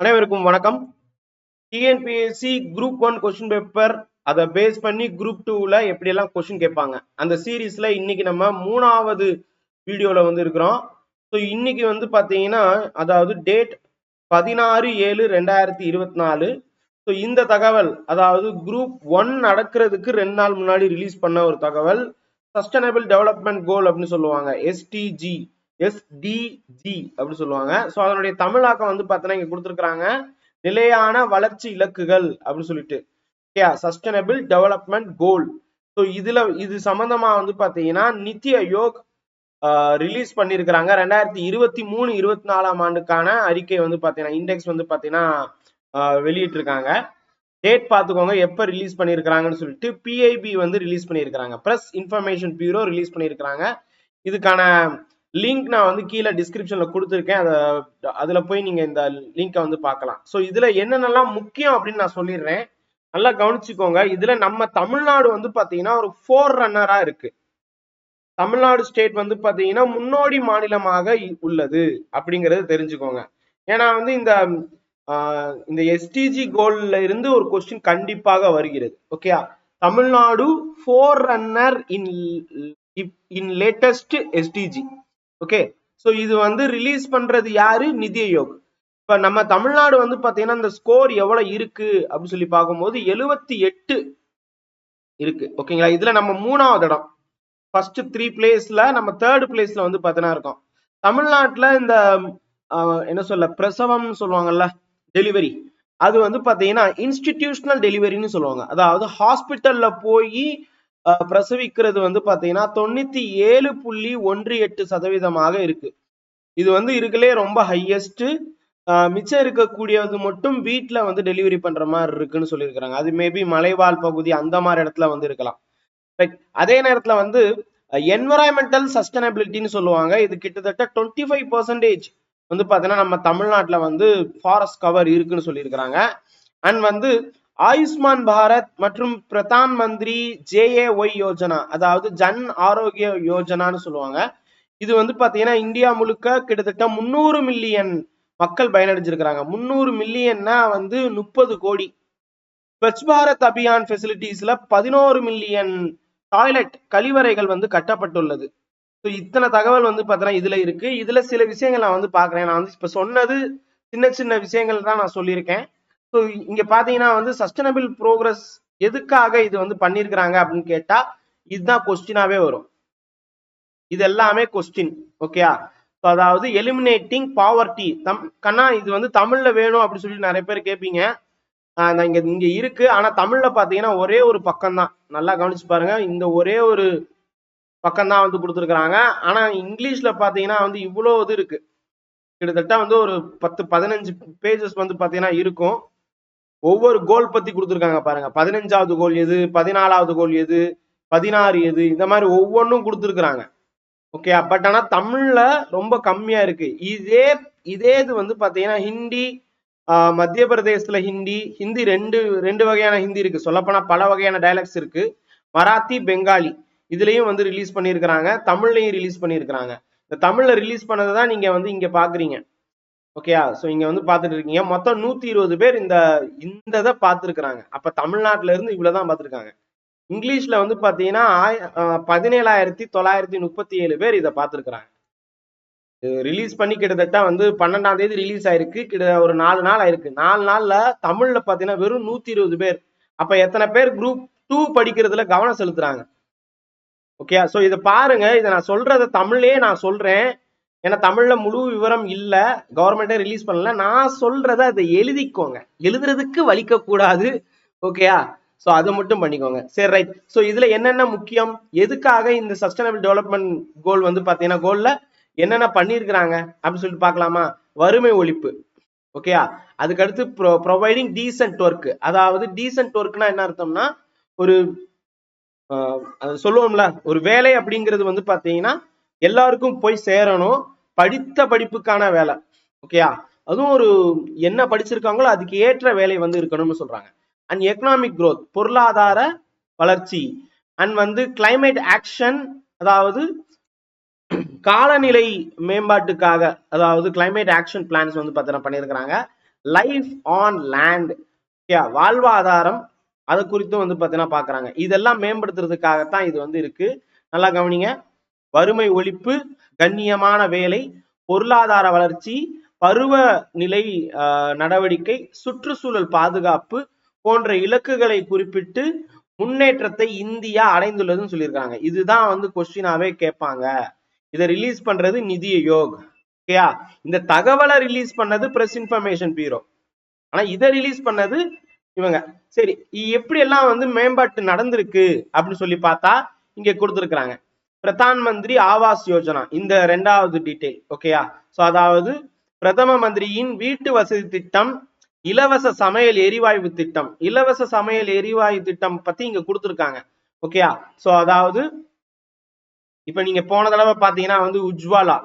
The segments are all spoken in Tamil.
அனைவருக்கும் வணக்கம். TNPSC group one question paper அதை பேஸ் பண்ணி குரூப் டூவில் எப்படியெல்லாம் கொஸ்டின் கேட்பாங்க. அந்த சீரீஸில் இன்னைக்கு நம்ம மூணாவது வீடியோவில் வந்து இருக்கிறோம். ஸோ இன்னைக்கு வந்து பார்த்தீங்கன்னா அதாவது டேட் பதினாறு ஏழு ரெண்டாயிரத்தி இருபத்தி நாலு. ஸோ இந்த தகவல் அதாவது குரூப் ஒன் நடக்கிறதுக்கு ரெண்டு நாள் முன்னாடி ரிலீஸ் பண்ண ஒரு தகவல். சஸ்டைனபிள் டெவலப்மெண்ட் கோல் அப்படின்னு சொல்லுவாங்க. எஸ்டிஜி எஸ்டிஜி அப்படின்னு சொல்லுவாங்க. ஸோ அதனுடைய தமிழாக்கம் வந்து பார்த்தீங்கன்னா இங்கே கொடுத்துருக்குறாங்க. நிலையான வளர்ச்சி இலக்குகள் அப்படின்னு சொல்லிட்டு. Okay sustainable development goal so இதுல இது சம்பந்தமா வந்து பார்த்தீங்கன்னா நித்தி ஆயோக் ரிலீஸ் பண்ணியிருக்கிறாங்க ரெண்டாயிரத்தி இருபத்தி மூணு இருபத்தி நாலாம் ஆண்டுக்கான அறிக்கை வந்து பார்த்தீங்கன்னா இண்டெக்ஸ் வந்து பார்த்தீங்கன்னா வெளியிட்டிருக்காங்க. டேட் பார்த்துக்கோங்க எப்போ ரிலீஸ் பண்ணியிருக்கிறாங்கன்னு சொல்லிட்டு பிஐபி வந்து ரிலீஸ் பண்ணியிருக்கிறாங்க ப்ரெஸ் இன்ஃபர்மேஷன் பியூரோ ரிலீஸ் பண்ணியிருக்கிறாங்க இதுக்கான லிங்க் நான் வந்து கீழே டிஸ்கிரிப்ஷனில் கொடுத்துருக்கேன். அதை அதில் போய் நீங்கள் இந்த லிங்கை வந்து பார்க்கலாம். ஸோ இதில் என்னென்னலாம் முக்கியம் அப்படின்னு நான் சொல்லிடுறேன். நல்லா கவனிச்சுக்கோங்க. இதில் நம்ம தமிழ்நாடு வந்து பார்த்தீங்கன்னா ஒரு ஃபோர் ரன்னராக இருக்கு. தமிழ்நாடு ஸ்டேட் வந்து பார்த்தீங்கன்னா முன்னோடி மாநிலமாக உள்ளது அப்படிங்கிறது தெரிஞ்சுக்கோங்க. ஏன்னா வந்து இந்த இந்த எஸ்டிஜி கோல்ல இருந்து ஒரு கொஸ்டின் கண்டிப்பாக வருகிறது. ஓகேயா Tamil Nadu front runner in in latest SDG okay so இது வந்து ரிலீஸ் பண்றது யாரு? நிதி ஆயோக். இப்ப நம்ம தமிழ்நாடு வந்து பாத்தீங்கன்னா இந்த ஸ்கோர் எவ்வளவு இருக்கு? அப்படின்னு சொல்லி பார்க்கும்போது எழுவத்தி எட்டு இருக்கு. ஓகேங்களா இதுல நம்ம மூணாவது இடம். ஃபர்ஸ்ட் த்ரீ பிளேஸ்ல நம்ம தேர்ட் பிளேஸ்ல வந்து பாத்தீங்கன்னா இருக்கோம். தமிழ்நாட்டுல இந்த என்ன சொல்ல பிரசவம் சொல்லுவாங்கல்ல டெலிவரி அது வந்து பாத்தீங்கன்னா இன்ஸ்டிடியூஷனல் டெலிவரின்னு சொல்லுவாங்க. அதாவது ஹாஸ்பிட்டல்ல போய் பிரசவிக்கிறது வந்து பாத்தீங்கன்னா தொண்ணூத்தி ஏழு புள்ளி ஒன்று எட்டு சதவீதமாக இருக்கு. இது வந்து இருக்கலே ரொம்ப ஹையஸ்ட் மிச்சம் இருக்கக்கூடியது மட்டும் வீட்டுல வந்து டெலிவரி பண்ற மாதிரி இருக்குன்னு சொல்லியிருக்கிறாங்க. அது மேபி மலைவாழ் பகுதி அந்த மாதிரி இடத்துல வந்து இருக்கலாம். ரைட் அதே நேரத்துல வந்து என்வரான்மெண்டல் சஸ்டைனபிலிட்டின்னு சொல்லுவாங்க. இது கிட்டத்தட்ட டுவெண்ட்டி ஃபைவ் பர்சன்டேஜ் வந்து பாத்தீங்கன்னா நம்ம தமிழ்நாட்டுல வந்து ஃபாரஸ்ட் கவர் இருக்குன்னு சொல்லியிருக்கிறாங்க. அண்ட் வந்து ஆயுஷ்மான் பாரத் மற்றும் பிரதான் மந்திரி ஜேஏஒய் யோஜனா அதாவது ஜன் ஆரோக்கிய யோஜனான்னு சொல்லுவாங்க. இது வந்து பாத்தீங்கன்னா இந்தியா முழுக்க கிட்டத்தட்ட முந்நூறு மில்லியன் மக்கள் பயனடைஞ்சிருக்கிறாங்க. முந்நூறு மில்லியன்னா வந்து முப்பது கோடி. ஸ்வச் பாரத் அபியான் ஃபெசிலிட்டிஸ்ல பதினோரு மில்லியன் டாய்லெட் கழிவறைகள் வந்து கட்டப்பட்டுள்ளது. ஸோ இத்தனை தகவல் வந்து பார்த்தீங்கன்னா இதுல இருக்கு. இதுல சில விஷயங்கள் நான் வந்து பாக்குறேன். நான் வந்து இப்ப சொன்னது சின்ன சின்ன விஷயங்கள் தான் நான் சொல்லியிருக்கேன். ஸோ இங்க பாத்தீங்கன்னா வந்து சஸ்டைனபிள் ப்ரோக்ரஸ் எதுக்காக இது வந்து பண்ணிருக்கிறாங்க அப்படின்னு கேட்டா இதுதான் கொஸ்டினாவே வரும். இது எல்லாமே கொஸ்டின் ஓகேயா அதாவது எலிமினேட்டிங் பாவர்ட்டி தம் கண்ணா இது வந்து தமிழ்ல வேணும் அப்படின்னு சொல்லி நிறைய பேர் கேட்பீங்க இங்க இங்க இருக்கு. ஆனா தமிழ்ல பாத்தீங்கன்னா ஒரே ஒரு பக்கம் தான் நல்லா கவனிச்சு பாருங்க. இந்த ஒரே ஒரு பக்கம் தான் வந்து கொடுத்துருக்குறாங்க. ஆனா இங்கிலீஷ்ல பாத்தீங்கன்னா வந்து இவ்வளோ இது இருக்கு. கிட்டத்தட்ட வந்து ஒரு பத்து பதினஞ்சு பேஜஸ் வந்து பாத்தீங்கன்னா இருக்கும். ஒவ்வொரு கோல் பத்தி கொடுத்துருக்காங்க பாருங்க. பதினஞ்சாவது கோல் எது பதினாலாவது கோல் எது பதினாறு எது இந்த மாதிரி ஒவ்வொன்றும் கொடுத்துருக்குறாங்க. ஓகே பட் ஆனா தமிழ்ல ரொம்ப கம்மியா இருக்கு. இதே இதே இது வந்து பார்த்தீங்கன்னா ஹிந்தி மத்திய பிரதேசத்துல ஹிந்தி ஹிந்தி ரெண்டு ரெண்டு வகையான ஹிந்தி இருக்கு. சொல்லப்போனா பல வகையான டைலாக்ஸ் இருக்கு. மராத்தி பெங்காலி இதுலயும் வந்து ரிலீஸ் பண்ணியிருக்கிறாங்க. தமிழ்லையும் ரிலீஸ் பண்ணியிருக்கிறாங்க. இந்த தமிழ்ல ரிலீஸ் பண்ணதை தான் நீங்க வந்து இங்க பாக்குறீங்க. ஓகேயா ஸோ இங்க வந்து பார்த்துட்டு இருக்கீங்க. மொத்தம் நூத்தி இருபது பேர் இந்த இந்த இதை பார்த்துருக்குறாங்க. அப்ப தமிழ்நாட்டுல இருந்து இவ்வளவுதான் பார்த்துருக்காங்க. இங்கிலீஷ்ல வந்து பாத்தீங்கன்னா பதினேழாயிரத்தி தொள்ளாயிரத்தி முப்பத்தி ஏழு பேர் இதை பார்த்துருக்குறாங்க. ரிலீஸ் பண்ணி கிட்டத்தட்ட வந்து பன்னெண்டாம் தேதி ரிலீஸ் ஆயிருக்கு. கிட்ட ஒரு நாலு நாள் ஆயிருக்கு. நாலு நாள்ல தமிழ்ல பாத்தீங்கன்னா வெறும் நூத்தி இருபது பேர். அப்ப எத்தனை பேர் குரூப் டூ படிக்கிறதுல கவனம் செலுத்துறாங்க? ஓகே ஸோ இதை பாருங்க. இதை நான் சொல்றத தமிழ்லயே நான் சொல்றேன். ஏன்னா தமிழ்ல முழு விவரம் இல்ல கவர்மெண்டே ரிலீஸ் பண்ணல. நான் சொல்றத அதை எழுதிக்கோங்க. எழுதுறதுக்கு வலிக்க கூடாது. ஓகேயா ஸோ அதை மட்டும் பண்ணிக்கோங்க. சரி ரைட் ஸோ இதுல என்னென்ன முக்கியம்? எதுக்காக இந்த சஸ்டைனபிள் டெவலப்மெண்ட் கோல் வந்து பாத்தீங்கன்னா கோல்ல என்னென்ன பண்ணியிருக்கிறாங்க? அப்படின்னு சொல்லிட்டு பார்க்கலாமா? வறுமை ஒழிப்பு. ஓகேயா அதுக்கடுத்து ப்ரொ ப்ரொவைடிங் டீசென்ட் ஒர்க் அதாவது டீசென்ட் ஒர்க்னா என்ன அர்த்தம்னா ஒரு சொல்லுவோம்ல ஒரு வேலை அப்படிங்கிறது வந்து பாத்தீங்கன்னா எல்லாருக்கும் போய் சேரணும். படித்த படிப்புக்கான வேலை ஓகேயா அதுவும் ஒரு என்ன படிச்சிருக்காங்களோ அதுக்கு ஏற்ற வேலை வந்து இருக்கணும்னு சொல்றாங்க. அண்ட் எக்கனாமிக் க்ரோத் பொருளாதார வளர்ச்சி. அண்ட் வந்து கிளைமேட் ஆக்ஷன் அதாவது காலநிலை மேம்பாட்டுக்காக அதாவது கிளைமேட் ஆக்ஷன் பிளான்ஸ் வந்து பார்த்தீங்கன்னா பண்ணியிருக்கிறாங்க. லைஃப் ஆன் லேண்ட் வாழ்வாதாரம் அது குறித்தும் வந்து பார்த்தீங்கன்னா பார்க்குறாங்க. இதெல்லாம் மேம்படுத்துறதுக்காகத்தான் இது வந்து இருக்கு. நல்லா கவனிங்க. வறுமை ஒழிப்பு கண்ணியமான வேலை பொருளாதார வளர்ச்சி பருவநிலை ஆஹ், நடவடிக்கை சுற்றுச்சூழல் பாதுகாப்பு போன்ற இலக்குகளை குறிப்பிட்டு முன்னேற்றத்தை இந்தியா அடைந்துள்ளதுன்னு சொல்லியிருக்காங்க. இதுதான் வந்து கொஸ்டினாவே கேட்பாங்க. இதை ரிலீஸ் பண்றது நிதி யோக் ஓகேயா? இந்த தகவலை ரிலீஸ் பண்ணது பிரஸ் இன்ஃபர்மேஷன் பியூரோ ஆனா இதை ரிலீஸ் பண்ணது இவங்க. சரி எப்படி எல்லாம் வந்து மேம்பாட்டு நடந்திருக்கு அப்படின்னு சொல்லி பார்த்தா இங்க கொடுத்துருக்குறாங்க. பிரதான் மந்திரி ஆவாஸ் யோஜனா. இந்த ரெண்டாவது டீட்டெயில் ஓகேயா சோ அதாவது பிரதம மந்திரியின் வீட்டு வசதி திட்டம் இலவச சமையல் எரிவாயு திட்டம். இலவச சமையல் எரிவாயு திட்டம் பத்தி இங்க கொடுத்துருக்காங்க ஓகேயா சோ அதாவது இப்ப நீங்க போன தடவை பாத்தீங்கன்னா வந்து உஜ்வாலா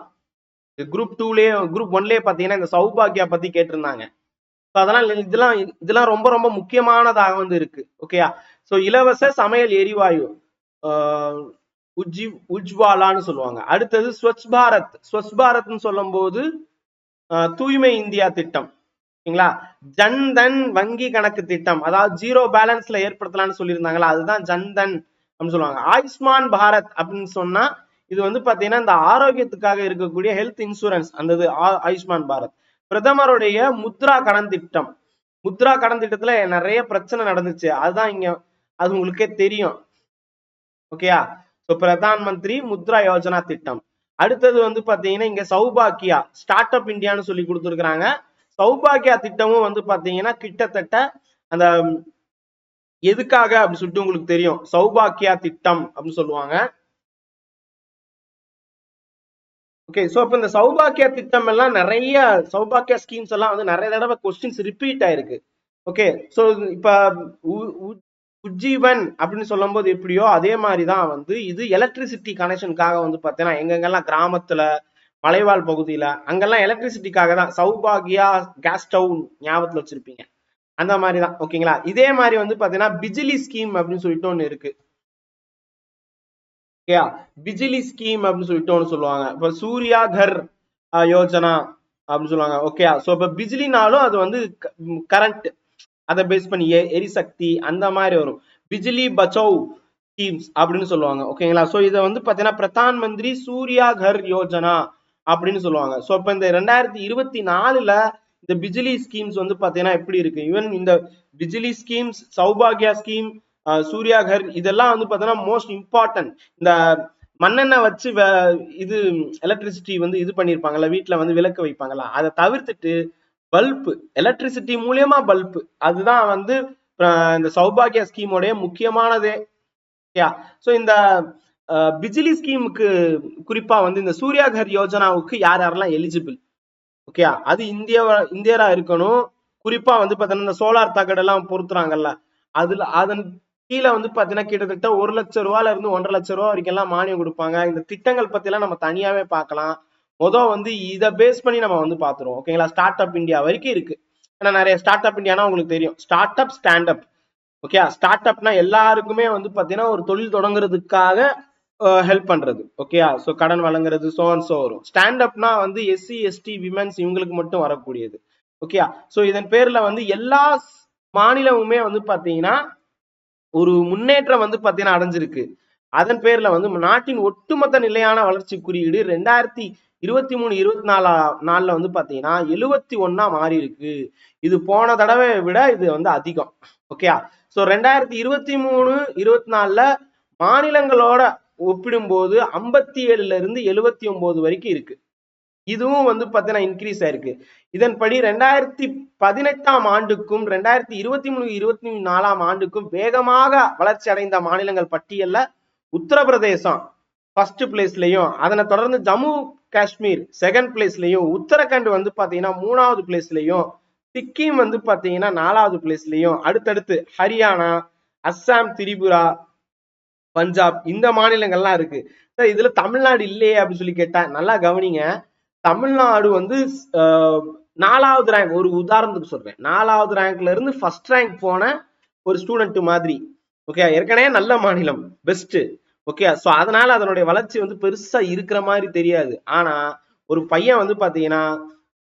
குரூப் டூலயே குரூப் ஒன்லயே பாத்தீங்கன்னா இந்த சௌபாகியா பத்தி கேட்டிருந்தாங்க. அதெல்லாம் இதெல்லாம் இதெல்லாம் ரொம்ப ரொம்ப முக்கியமானதாக வந்து இருக்கு ஓகேயா சோ இலவச சமையல் எரிவாயு ஆஹ் உஜ்ஜி உஜ்வாலான்னு சொல்லுவாங்க. அடுத்தது ஸ்வச் பாரத். ஸ்வச் பாரத்னு சொல்லும் போது தூய்மை இந்தியா திட்டம். ஓகேங்களா? ஜன்தன் வங்கி கணக்கு திட்டம். அதாவது ஜீரோ பேலன்ஸ்ல ஏற்படுத்தலாம்னு சொல்லியிருந்தாங்களா? அதுதான் ஜன்தன் அப்படின்னு சொல்லுவாங்க. ஆயுஷ்மான் பாரத் அப்படின்னு சொன்னா இது வந்து பாத்தீங்கன்னா இந்த ஆரோக்கியத்துக்காக இருக்கக்கூடிய ஹெல்த் இன்சூரன்ஸ் அந்த ஆயுஷ்மான் பாரத். பிரதமருடைய முத்ரா கடன் திட்டம். முத்ரா கடன் திட்டத்துல நிறைய பிரச்சனை நடந்துச்சு. அதுதான் இங்க அது உங்களுக்கே தெரியும். ஓகேயா? சோ பிரதான் மந்திரி முத்ரா யோஜனா திட்டம். அடுத்தது வந்து பாத்தீங்கன்னா இங்க சௌபாக்கியா ஸ்டார்ட் அப் இந்தியான்னு சொல்லி கொடுத்துருக்காங்க சௌபாக்கியா திட்டமும் வந்து பாத்தீங்கன்னா கிட்டத்தட்ட அந்த எதுக்காக அப்படின்னு சொல்லிட்டு உங்களுக்கு தெரியும். சௌபாக்கியா திட்டம் அப்படின்னு சொல்லுவாங்க. ஓகே சோ அப்போ இந்த சௌபாக்கியா திட்டம் எல்லாம் நிறைய சௌபாக்கியா ஸ்கீம்ஸ் எல்லாம் வந்து நிறைய தடவை கொஸ்டின்ஸ் ரிப்பீட் ஆயிருக்கு. ஓகே சோ இப்ப உ- உஜ்ஜீவன் அப்படின்னு சொல்லும்போது எப்படியோ அதே மாதிரி தான் வந்து இது எலக்ட்ரிசிட்டி கனெக்ஷனுக்காக வந்து பார்த்தீங்கன்னா எங்கெங்கெல்லாம் கிராமத்தில் மலைவாழ் பகுதியில் அங்கெல்லாம் எலக்ட்ரிசிட்டிக்காக தான் சௌபாகியா கேஸ் ஸ்டவ் ஞாபகத்தில் வச்சுருப்பீங்க. அந்த மாதிரி தான் ஓகேங்களா? இதே மாதிரி வந்து பார்த்தீங்கன்னா பிஜிலி ஸ்கீம் அப்படின்னு சொல்லிட்டு ஒன்று இருக்கு. ஓகேயா பிஜிலி ஸ்கீம் அப்படின்னு சொல்லிட்டு ஒன்று சொல்லுவாங்க. இப்போ சூர்யா கர் யோஜனா அப்படின்னு சொல்லுவாங்க. ஓகேயா ஸோ இப்போ பிஜிலினாலும் அது வந்து கரண்ட் அதை பேஸ் பண்ணி எரிசக்தி அந்த மாதிரி வரும். பிஜிலி பச்சௌ ஸ்கீம்ஸ் அப்படின்னு சொல்லுவாங்க ஓகேங்களா ஸோ இதை வந்து பார்த்தீங்கன்னா பிரதான் மந்திரி சூர்யா கர் யோஜனா அப்படின்னு சொல்லுவாங்க. ஸோ இப்போ இந்த ரெண்டாயிரத்தி இருபத்தி நாலுல இந்த பிஜிலி ஸ்கீம்ஸ் வந்து பார்த்தீங்கன்னா எப்படி இருக்கு? ஈவன் இந்த பிஜிலி ஸ்கீம்ஸ் சௌபாகியா ஸ்கீம் சூர்யா கர் இதெல்லாம் வந்து பார்த்தீங்கன்னா மோஸ்ட் இம்பார்ட்டன்ட் இந்த மண்ணெண்ணெய் வச்சு இது எலக்ட்ரிசிட்டி வந்து இது பண்ணியிருப்பாங்கல்ல வீட்டில் வந்து விளக்கு வைப்பாங்கல்ல அதை தவிர்த்துட்டு பல்பு எலக்ட்ரிசிட்டி மூலியமா பல்பு. அதுதான் வந்து இந்த சௌபாகியா ஸ்கீமோடைய முக்கியமானதே. ஸோ இந்த பிஜிலி ஸ்கீமுக்கு குறிப்பா வந்து இந்த சூர்யா கர் யோஜனாவுக்கு யார் யாரெல்லாம் எலிஜிபிள் ஓகே அது இந்திய இந்தியரா இருக்கணும். குறிப்பா வந்து பாத்தீங்கன்னா இந்த சோலார் தகடெல்லாம் பொருத்துறாங்கல்ல. அதுல அதன் கீழே வந்து பாத்தீங்கன்னா கிட்டத்தட்ட ஒரு லட்சம் ரூபால இருந்து ஒன்றரை லட்சம் ரூபா வரைக்கும் எல்லாம் மானியம் கொடுப்பாங்க. இந்த திட்டங்கள் பத்தி எல்லாம் நம்ம தனியாவே பார்க்கலாம். மொதல் வந்து இதை பேஸ் பண்ணி நம்ம வந்து பார்த்துருவோம் ஓகேங்களா ஸ்டார்ட் அப் இந்தியா வரைக்கும் இருக்கு. ஏன்னா நிறைய ஸ்டார்ட் அப் இந்தியானா உங்களுக்கு தெரியும். Start up stand up okay start அப்னா எல்லாருக்குமே வந்து பாத்தீங்கன்னா ஒரு தொழில் தொடங்குறதுக்காக ஹெல்ப் பண்றது. ஓகேயா ஸோ கடன் வழங்குறது சோ அண்ட் சோ வரும். ஸ்டாண்ட் அப்னா வந்து எஸ்சி எஸ்டி விமென்ஸ் இவங்களுக்கு மட்டும் வரக்கூடியது. ஓகேயா ஸோ இதன் பேர்ல வந்து எல்லா மாநிலமுமே வந்து பாத்தீங்கன்னா ஒரு முன்னேற்றம் வந்து பாத்தீங்கன்னா அடைஞ்சிருக்கு. அதன் பேர்ல வந்து நாட்டின் ஒட்டுமொத்த நிலையான வளர்ச்சி குறியீடு ரெண்டாயிரத்தி இருபத்தி மூணு இருபத்தி நாலா நாளில் வந்து பாத்தீங்கன்னா எழுவத்தி ஒண்ணா மாறி இருக்கு. இது போன தடவை விட இது வந்து அதிகம். ஓகேயா ஸோ ரெண்டாயிரத்தி இருபத்தி மூணு இருபத்தி நாலில் மாநிலங்களோட ஒப்பிடும்போது ஐம்பத்தி ஏழுல இருந்து எழுவத்தி ஒன்பது வரைக்கும் இருக்கு. இதுவும் வந்து பாத்தீங்கன்னா இன்க்ரீஸ் ஆயிருக்கு. இதன்படி ரெண்டாயிரத்தி பதினெட்டாம் ஆண்டுக்கும் ரெண்டாயிரத்தி இருபத்தி மூணு இருபத்தி நாலாம் ஆண்டுக்கும் வேகமாக வளர்ச்சி அடைந்த மாநிலங்கள் பட்டியல்ல உத்தரப்பிரதேசம் ஃபர்ஸ்ட் பிளேஸ்லயும் அதனை தொடர்ந்து ஜம்மு காஷ்மீர் செகண்ட் பிளேஸ்லயும் உத்தரகண்ட் வந்து பாத்தீங்கன்னா மூணாவது பிளேஸ்லயும் சிக்கிம் வந்து பாத்தீங்கன்னா நாலாவது பிளேஸ்லயும் அடுத்தடுத்து ஹரியானா அஸ்ஸாம் திரிபுரா பஞ்சாப் இந்த மாநிலங்கள்லாம் இருக்கு. சார் இதுல தமிழ்நாடு இல்லையே அப்படின்னு சொல்லி கேட்டா நல்லா கவனிங்க. தமிழ்நாடு வந்து நாலாவது ரேங்க் ஒரு உதாரணத்துக்கு சொல்றேன். நாலாவது ரேங்க்ல இருந்து ஃபர்ஸ்ட் ரேங்க் போன ஒரு ஸ்டூடெண்ட் மாதிரி. ஓகே ஏற்கனவே நல்ல மாநிலம் பெஸ்ட் ஓகே ஸோ அதனால அதனுடைய வளர்ச்சி வந்து பெருசா இருக்கிற மாதிரி தெரியாது. ஆனா ஒரு பையன் வந்து பாத்தீங்கன்னா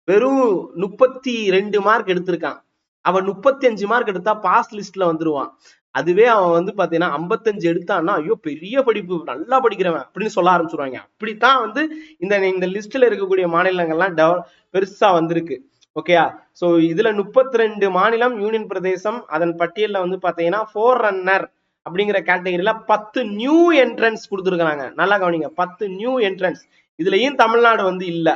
வெறும் முப்பத்தி ரெண்டு மார்க் எடுத்திருக்கான். அவன் முப்பத்தி அஞ்சு மார்க் எடுத்தா பாஸ் லிஸ்ட்ல வந்துருவான். அதுவே அவன் வந்து பாத்தீங்கன்னா ஐம்பத்தஞ்சு எடுத்தான்னா ஐயோ பெரிய படிப்பு நல்லா படிக்கிறவன் அப்படின்னு சொல்ல ஆரம்பிச்சிருவாங்க. அப்படித்தான் வந்து இந்த இந்த லிஸ்ட்ல இருக்கக்கூடிய மாநிலங்கள்லாம் டெவ- பெருசா வந்திருக்கு. ஓகேயா சோ இதுல முப்பத்தி ரெண்டு மாநிலம் யூனியன் பிரதேசம் அதன் பட்டியலில் வந்து பாத்தீங்கன்னா ஃபோர் ரன்னர் அப்படிங்கிற கேட்டகரியில பத்து நியூ என்ட்ரன்ஸ் கொடுத்துருக்காங்க நல்லா கவனிங்க. பத்து நியூ என்ட்ரன்ஸ் இதுலயும் தமிழ்நாடு வந்து இல்ல.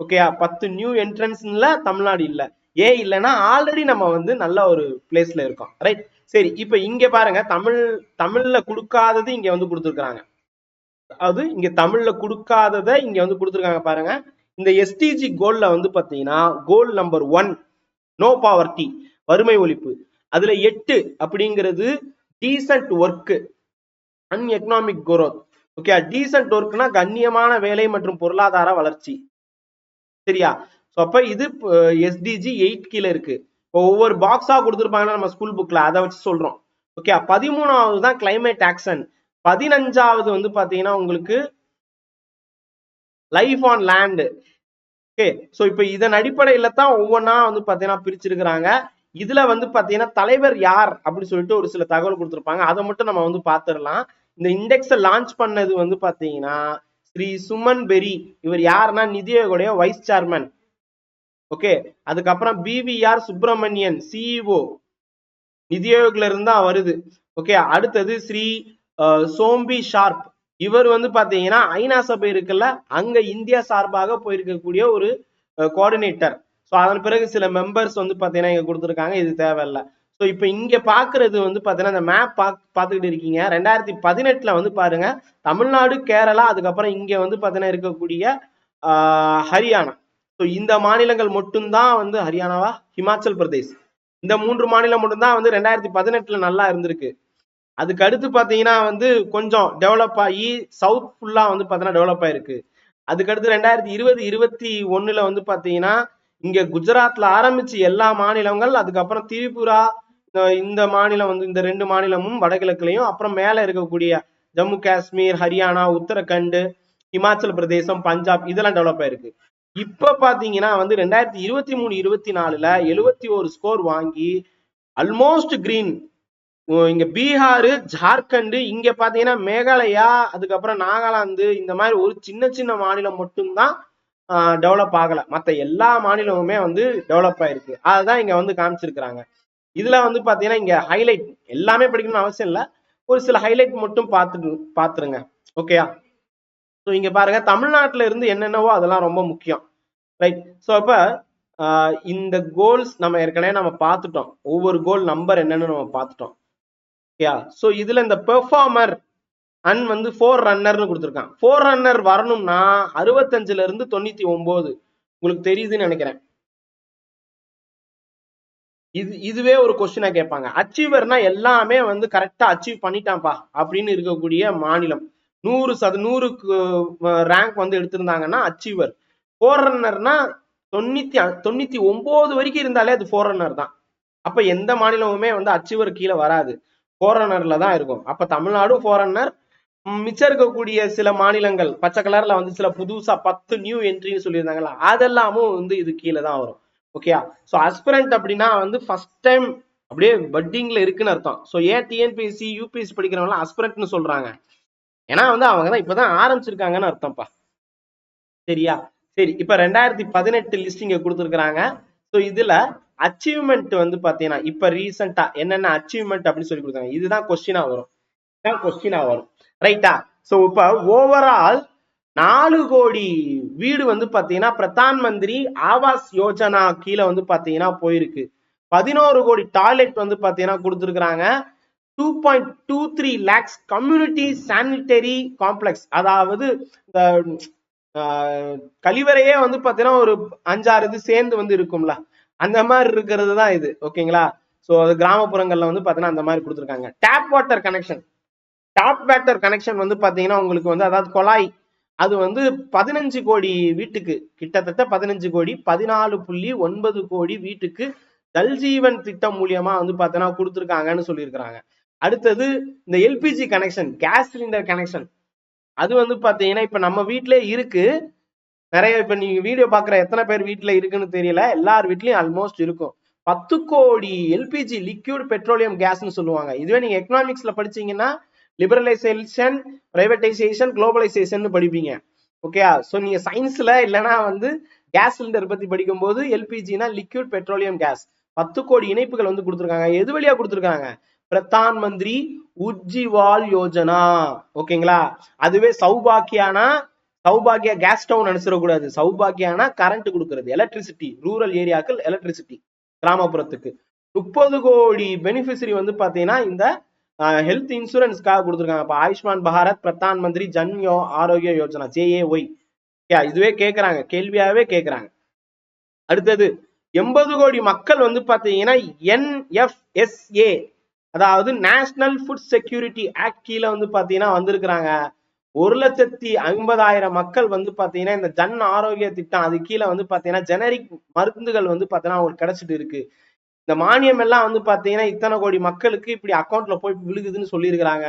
ஓகேயா பத்து நியூ என்ட்ரன்ஸ்ல தமிழ்நாடு இல்ல. ஏன் இல்லைன்னா ஆல்ரெடி நம்ம வந்து நல்ல ஒரு பிளேஸ்ல இருக்கோம். ரைட் சரி இப்ப இங்க பாருங்க. தமிழ் தமிழ்ல கொடுக்காதது இங்க வந்து கொடுத்துருக்காங்க அதாவது இங்க தமிழ்ல கொடுக்காதத இங்க வந்து கொடுத்துருக்காங்க பாருங்க. இந்த எஸ்டிஜி கோல்ல வந்து பாத்தீங்கன்னா goal number one no poverty வறுமை ஒழிப்பு. அதுல எட்டு அப்படிங்கிறது decent work and economic growth okay decent ஒர்க்னா கண்ணியமான வேலை மற்றும் பொருளாதார வளர்ச்சி. சரியா? ஸோ அப்ப இது எஸ்டிஜி எயிட் கீழே இருக்கு. இப்போ ஒவ்வொரு பாக்ஸா கொடுத்துருப்பாங்கன்னா நம்ம ஸ்கூல் புக்ல அதை வச்சு சொல்றோம். ஓகே பதிமூணாவது தான் கிளைமேட் ஆக்ஷன் பதினஞ்சாவது வந்து பாத்தீங்கன்னா உங்களுக்கு life on land okay so இப்போ இதன் அடிப்படையில் தான் ஒவ்வொன்றா வந்து பார்த்தீங்கன்னா பிரிச்சிருக்கிறாங்க. இதுல வந்து பாத்தீங்கன்னா தலைவர் யார் அப்படின்னு சொல்லிட்டு ஒரு சில தகவல் கொடுத்துருப்பாங்க. அதை மட்டும் நம்ம வந்து பாத்துரலாம் இந்த இண்டெக்ஸை லான்ச் பண்ணது வந்து பாத்தீங்கன்னா ஸ்ரீ சுமன் பெரி. இவர் யாருன்னா நிதி வைஸ் சேர்மன் ஓகே அதுக்கப்புறம் பிவிஆர் சுப்பிரமணியன் சிஇஓ நிதி ஆயோக்ல இருந்தா வருது. ஓகே அடுத்தது ஸ்ரீ சோம்பி ஷார்ப். இவர் வந்து பாத்தீங்கன்னா ஐநா சபை இருக்குல்ல அங்க இந்தியா சார்பாக போயிருக்கக்கூடிய ஒரு கோஆர்டினேட்டர் ஸோ அதன் பிறகு சில மெம்பர்ஸ் வந்து பாத்தீங்கன்னா இங்க கொடுத்துருக்காங்க. இது தேவையில்ல. ஸோ இப்போ இங்க பாக்குறது வந்து பாத்தீங்கன்னா இந்த மேப் பா பார்த்துக்கிட்டு இருக்கீங்க. ரெண்டாயிரத்தி பதினெட்டுல வந்து பாருங்க தமிழ்நாடு கேரளா அதுக்கப்புறம் இங்க வந்து பாத்தீங்கன்னா இருக்கக்கூடிய ஆஹ், ஹரியானா. ஸோ இந்த மாநிலங்கள் மட்டும்தான் வந்து ஹரியானாவா? ஹிமாச்சல் பிரதேஷ். இந்த மூன்று மாநிலம் மட்டும்தான் வந்து ரெண்டாயிரத்தி பதினெட்டுல நல்லா இருந்திருக்கு. அதுக்கு அடுத்து பாத்தீங்கன்னா வந்து கொஞ்சம் டெவலப் ஆகி சவுத் ஃபுல்லா வந்து பாத்தீங்கன்னா டெவலப் ஆயிருக்கு. அதுக்கு அடுத்து ரெண்டாயிரத்தி இருபது இருபத்தி ஒண்ணுல வந்து பாத்தீங்கன்னா இங்க குஜராத்ல ஆரம்பிச்சு எல்லா மாநிலங்கள் அதுக்கப்புறம் திரிபுரா இந்த- மாநிலம் வந்து இந்த ரெண்டு மாநிலமும் வடகிழக்குலயும் அப்புறம் மேல இருக்கக்கூடிய ஜம்மு காஷ்மீர் ஹரியானா உத்தரகண்ட் இமாச்சல் பிரதேசம் பஞ்சாப் இதெல்லாம் டெவலப் ஆயிருக்கு. இப்ப பாத்தீங்கன்னா வந்து ரெண்டாயிரத்தி இருபத்தி மூணு இருபத்தி நாலுல எழுவத்தி ஒரு ஸ்கோர் வாங்கி அல்மோஸ்ட் கிரீன் இங்க பீகார் ஜார்க்கண்ட் இங்க பாத்தீங்கன்னா மேகாலயா அதுக்கப்புறம் நாகாலாந்து இந்த மாதிரி ஒரு சின்ன சின்ன மாநிலம் மட்டும்தான் டெவலப் ஆகல. மத்த எல்லா மாநிலமுமே வந்து டெவலப் ஆயிருக்கு. அதுதான் இங்க வந்து காமிச்சிருக்கிறாங்க. இதுல வந்து பாத்தீங்கன்னா இங்க ஹைலைட் எல்லாமே படிக்கணும்னு அவசியம் இல்ல. ஒரு சில ஹைலைட் மட்டும் பார்த்துட்டு பாத்துருங்க. ஓகேயா ஸோ இங்க பாருங்க. தமிழ்நாட்டுல இருந்து என்னென்னவோ அதெல்லாம் ரொம்ப முக்கியம். ரைட் ஸோ அப்ப ஆஹ் இந்த கோல்ஸ் நம்ம ஏற்கனவே நம்ம பார்த்துட்டோம் ஒவ்வொரு கோல் நம்பர் என்னன்னு நம்ம பார்த்துட்டோம் ஓகேயா ஸோ இதுல இந்த பெர்ஃபார்மர் அண்ட் வந்து ஃபோர் ரன்னர்னு கொடுத்துருக்கான். ஃபோர் ரன்னர் வரணும்னா அறுபத்தஞ்சுல இருந்து தொண்ணூத்தி ஒன்பது உங்களுக்கு தெரியுதுன்னு நினைக்கிறேன். இது இதுவே ஒரு கொஸ்டினா கேட்பாங்க. அச்சீவர்னா எல்லாமே வந்து கரெக்டா அச்சீவ் பண்ணிட்டான்ப்பா அப்படின்னு இருக்கக்கூடிய மாநிலம். நூறு சத நூறுக்கு ரேங்க் வந்து எடுத்திருந்தாங்கன்னா அச்சீவர் ஃபோர் ரன்னர்னா தொண்ணூத்தி தொண்ணூத்தி ஒன்பது வரைக்கும் இருந்தாலே அது ஃபோர் ரன்னர் தான். அப்ப எந்த மாநிலமுமே வந்து அச்சீவர் கீழே வராது. ஃபோர் ரன்னர்ல தான் இருக்கும். அப்ப தமிழ்நாடும் ஃபோர் ரன்னர் மிச்சம் இருக்கக்கூடிய சில மாநிலங்கள் பச்சை கலர்ல வந்து சில புதுசா பத்து நியூ என்ட்ரின்னு சொல்லியிருந்தாங்கல்ல அதெல்லாமும் வந்து இது கீழே தான் வரும். ஓகேயா ஸோ அஸ்பிரண்ட் அப்படின்னா வந்து ஃபர்ஸ்ட் டைம் அப்படியே பட்டிங்ல இருக்குன்னு அர்த்தம். ஸோ ஏன் டிஎன்பிஎஸ்சி யூபிஎஸ்சி படிக்கிறவங்க அஸ்பிரண்ட்னு சொல்றாங்க. ஏன்னா வந்து அவங்க தான் இப்பதான் ஆரம்பிச்சிருக்காங்கன்னு அர்த்தம்ப்பா. சரியா? சரி இப்ப ரெண்டாயிரத்தி பதினெட்டு லிஸ்ட் இங்க கொடுத்துருக்காங்க ஸோ இதுல அச்சீவ்மெண்ட் வந்து பாத்தீங்கன்னா இப்ப ரீசெண்டா என்னென்ன அச்சீவ்மெண்ட் அப்படின்னு சொல்லி கொடுத்தாங்க. இதுதான் கொஸ்டினா வரும். இதுதான் கொஸ்டினா வரும். ரைட்டா ஸோ இப்போ ஓவரால் நாலு கோடி வீடு வந்து பாத்தீங்கன்னா பிரதான் மந்திரி ஆவாஸ் யோஜனா கீழே வந்து பாத்தீங்கன்னா போயிருக்கு. பதினோரு கோடி டாய்லெட் வந்து பாத்தீங்கன்னா கொடுத்துருக்குறாங்க. Two point two three lakhs community sanitary complex அதாவது இந்த ஆஹ், கழிவறையே வந்து பாத்தீங்கன்னா ஒரு அஞ்சாறு இது சேர்ந்து வந்து இருக்கும்ல. அந்த மாதிரி இருக்கிறது தான் இது. ஓகேங்களா ஸோ அது கிராமப்புறங்களில் வந்து பாத்தீங்கன்னா அந்த மாதிரி கொடுத்துருக்காங்க. Tap water connection tap water connection வந்து பாத்தீங்கன்னா உங்களுக்கு வந்து அதாவது குழாய் அது வந்து பதினஞ்சு கோடி வீட்டுக்கு கிட்டத்தட்ட பதினஞ்சு கோடி பதினாலு புள்ளி ஒன்பது கோடி வீட்டுக்கு ஜல்ஜீவன் திட்டம் மூலியமா வந்து பாத்தீங்கன்னா கொடுத்துருக்காங்கன்னு சொல்லியிருக்கிறாங்க. அடுத்தது இந்த LPG connection gas cylinder connection அது வந்து பாத்தீங்கன்னா இப்ப நம்ம வீட்டிலே இருக்கு. நிறைய இப்ப நீங்க வீடியோ பாக்குற எத்தனை பேர் வீட்ல இருக்குன்னு தெரியல. எல்லார் வீட்லயும் ஆல்மோஸ்ட் இருக்கும். பத்து கோடி எல்பிஜி லிக்யூட் பெட்ரோலியம் கேஸ்னு சொல்லுவாங்க. இதுவே நீங்க எக்கனாமிக்ஸ்ல படிச்சீங்கன்னா லிபரலைசேஷன் பிரைவேட்டைசேஷன் குளோபலைசேஷன் படிப்பீங்க. ஓகேயா சோ நீங்க சயின்ஸ்ல இல்லைன்னா வந்து கேஸ் சிலிண்டர் பத்தி படிக்கும்போது எல்பிஜினா லிக்யூட் பெட்ரோலியம் கேஸ் பத்து கோடி இணைப்புகள் வந்து கொடுத்துருக்காங்க. எது வழியா கொடுத்துருக்காங்க? பிரதான் மந்திரி உஜ்ஜிவால் யோஜனா. ஓகேங்களா அதுவே சௌபாக்கியானா சௌபாக்கியா கேஸ் ஸ்டவ் நினைச்சிடக்கூடாது சௌபாக்கியானா கரண்ட் கொடுக்கறது. எலக்ட்ரிசிட்டி ரூரல் ஏரியாக்கள் எலக்ட்ரிசிட்டி கிராமப்புறத்துக்கு. முப்பது கோடி பெனிஃபிஷரி வந்து பாத்தீங்கன்னா இந்த ஹெல்த் இன்சூரன்ஸ்க்காக கொடுத்துருக்காங்க. இப்போ ஆயுஷ்மான் பாரத் பிரதான் மந்திரி ஜன் யோ ஆரோக்கிய யோஜனா ஜேஏஒய் இதுவே கேட்குறாங்க கேள்வியாவே கேட்குறாங்க அடுத்தது எண்பது கோடி மக்கள் வந்து பாத்தீங்கன்னா என்எஃப்எஸ்ஏ அதாவது நேஷனல் ஃபுட் செக்யூரிட்டி ஆக்ட் கீழே வந்து பாத்தீங்கன்னா வந்திருக்கிறாங்க. ஒரு லட்சத்தி ஐம்பதாயிரம் மக்கள் வந்து பாத்தீங்கன்னா இந்த ஜன் ஆரோக்கிய திட்டம் அது கீழே வந்து பாத்தீங்கன்னா ஜெனரிக் மருந்துகள் வந்து பாத்தீங்கன்னா அவங்களுக்கு கிடைச்சிட்டு இருக்கு. இந்த மானியம் எல்லாம் வந்து பாத்தீங்கன்னா இத்தனை கோடி மக்களுக்கு இப்படி அக்கௌண்ட்ல போய் விழுகுதுன்னு சொல்லியிருக்கிறாங்க.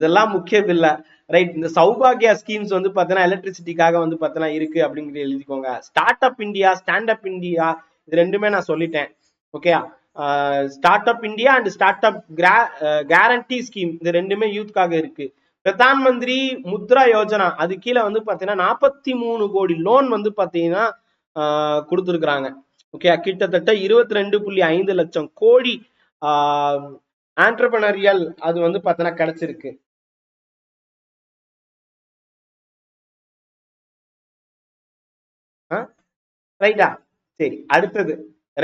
இதெல்லாம் முக்கியம் இல்லை ரைட் இந்த சௌபாகியா ஸ்கீம்ஸ் வந்து பாத்தீங்கன்னா எலக்ட்ரிசிட்டிக்காக வந்து பாத்தீங்கன்னா இருக்கு அப்படிங்கிறது எழுதிக்கோங்க. Start up India stand up India இது ரெண்டுமே நான் சொல்லிட்டேன். Okay start up India and start up guarantee scheme இது ரெண்டுமே யூத்காக இருக்கு. பிரதான் மந்திரி முத்ரா யோஜனா அது கீழே வந்து பாத்தீங்கன்னா நாற்பத்தி மூணு கோடி லோன் வந்து பாத்தீங்கன்னா கொடுத்துருக்குறாங்க. ஓகே கிட்டத்தட்ட இருபத்தி ரெண்டு புள்ளி ஐந்து லட்சம் கோடி ஆண்டர்பனரியல் அது வந்து பாத்தீங்கன்னா கிடைச்சிருக்கு. ரைட்டா சரி அடுத்தது.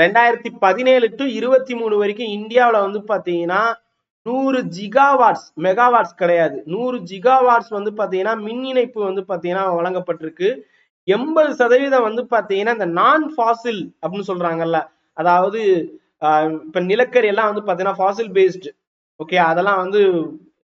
ரெண்டாயிரத்தி பதினேழு டு இருபத்தி மூணு வரைக்கும் இந்தியாவில் வந்து பாத்தீங்கன்னா நூறு ஜிகாவாட்ஸ் மெகாவாட்ஸ் கிடையாது. நூறு ஜிகாவாட்ஸ் வந்து பாத்தீங்கன்னா மின் இணைப்பு வந்து பாத்தீங்கன்னா வழங்கப்பட்டிருக்கு. எண்பது சதவீதம் வந்து பாத்தீங்கன்னா இந்த நான் ஃபாசில் அப்படின்னு சொல்றாங்கல்ல அதாவது இப்ப நிலக்கரி எல்லாம் வந்து பாத்தீங்கன்னா ஃபாசில் பேஸ்டு ஓகே அதெல்லாம் வந்து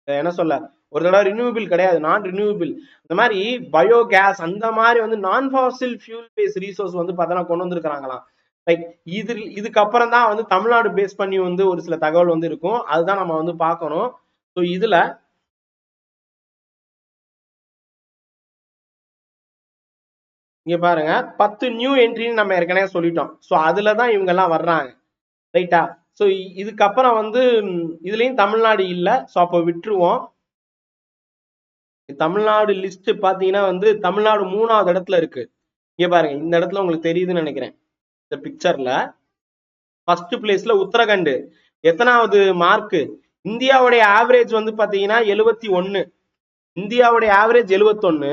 என்ன சொல்ல ஒரு தடவை ரினியூபிள் கிடையாது நான் ரினியூபிள் இந்த மாதிரி பயோகேஸ் அந்த மாதிரி வந்து நான் ஃபாசில் ஃபியூல் பேஸ் ரீசோர்ஸ் வந்து பார்த்தோன்னா கொண்டு வந்திருக்கிறாங்களாம். ரைட் இது இதுக்கப்புறம் தான் வந்து தமிழ்நாடு பேஸ் பண்ணி வந்து ஒரு சில தகவல் வந்து இருக்கும். அதுதான் நம்ம வந்து பார்க்கணும். ஸோ இதுல இங்க பாருங்க பத்து நியூ என்ட்ரின்னு நம்ம ஏற்கனவே சொல்லிட்டோம். ஸோ அதுல தான் இவங்க எல்லாம் வர்றாங்க ரைட்டா ஸோ இதுக்கப்புறம் வந்து இதுலயும் தமிழ்நாடு இல்லை. ஸோ அப்போ விட்டுருவோம். தமிழ்நாடு லிஸ்ட் பாத்தீங்கன்னா வந்து தமிழ்நாடு மூணாவது இடத்துல இருக்கு. இங்க பாருங்க இந்த இடத்துல உங்களுக்கு தெரியுதுன்னு நினைக்கிறேன். இந்த பிக்சர்ல ஃபர்ஸ்ட் பிளேஸ்ல உத்தரகண்டு. எத்தனாவது மார்க்கு இந்தியாவுடைய ஆவரேஜ் வந்து பாத்தீங்கன்னா எழுவத்தி ஒன்னு இந்தியாவுடைய ஆவரேஜ் எழுவத்தொன்னு.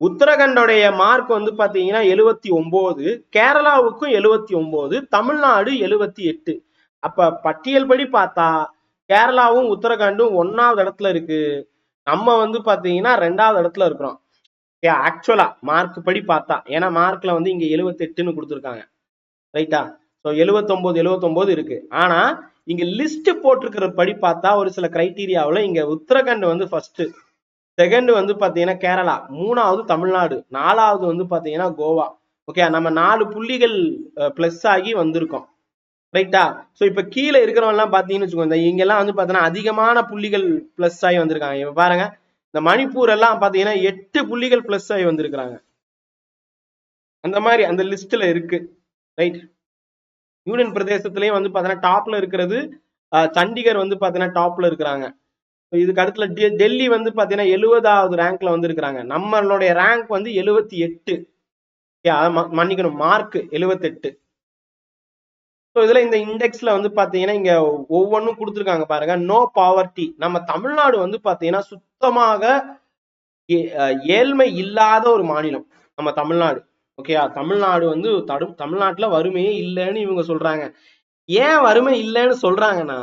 உத்தரகண்டோடைய மார்க் வந்து பாத்தீங்கன்னா எழுவத்தி ஒன்பது கேரளாவுக்கும் எழுவத்தி ஒன்பது தமிழ்நாடு எழுவத்தி எட்டு. அப்ப பட்டியல் படி பார்த்தா கேரளாவும் உத்தரகாண்டும் ஒன்னாவது இடத்துல இருக்கு. நம்ம வந்து பாத்தீங்கன்னா ரெண்டாவது இடத்துல இருக்கிறோம். ஆக்சுவலா மார்க் படி பார்த்தா. ஏன்னா மார்க்ல வந்து இங்க எழுவத்தி எட்டுன்னு கொடுத்துருக்காங்க. ரைட்டா ஸோ எழுவத்தொன்பது எழுவத்தொன்பது இருக்கு. ஆனா இங்க லிஸ்ட் போட்டிருக்கிற படி பார்த்தா ஒரு சில கிரைட்டீரியாவில் இங்க உத்தரகண்ட் வந்து ஃபர்ஸ்ட் செகண்ட் வந்து பாத்தீங்கன்னா கேரளா மூணாவது தமிழ்நாடு நாலாவது வந்து பாத்தீங்கன்னா கோவா. ஓகே நம்ம நாலு புள்ளிகள் பிளஸ் ஆகி வந்திருக்கோம். ரைட்டா ஸோ இப்போ கீழே இருக்கிறவங்க எல்லாம் பார்த்தீங்கன்னு வச்சுக்கோங்க இங்கெல்லாம் வந்து பார்த்தீங்கன்னா அதிகமான புள்ளிகள் பிளஸ் ஆகி வந்திருக்காங்க. இப்போ பாருங்க இந்த மணிப்பூர் எல்லாம் பார்த்தீங்கன்னா எட்டு புள்ளிகள் பிளஸ் ஆகி வந்திருக்கிறாங்க. அந்த மாதிரி அந்த லிஸ்ட்ல இருக்கு. ரைட் யூனியன் பிரதேசத்திலயும் வந்து பார்த்தீங்கன்னா டாப்ல இருக்கிறது சண்டிகர் வந்து பார்த்தீங்கன்னா டாப்ல இருக்கிறாங்க. இதுக்கு அடுத்துல டெல்லி வந்து பாத்தீங்கன்னா எழுபதாவது ரேங்க்ல வந்து இருக்கிறாங்க நம்மளுடைய ரேங்க் வந்து எழுபத்தி எட்டு. மன்னிக்கணும். மார்க் எழுபத்தெட்டு ஸோ இதுல இந்த இண்டெக்ஸ்ல வந்து பாத்தீங்கன்னா இங்க ஒவ்வொன்றும் கொடுத்துருக்காங்க பாருங்க. நோ பாவர்ட்டி நம்ம தமிழ்நாடு வந்து பாத்தீங்கன்னா சுத்தமாக ஏழ்மை இல்லாத ஒரு மாநிலம். நம்ம தமிழ்நாடு. ஓகேயா தமிழ்நாடு வந்து தடு தமிழ்நாட்டுல வறுமையே இல்லைன்னு இவங்க சொல்றாங்க. ஏன் வறுமை இல்லைன்னு சொல்றாங்கன்னா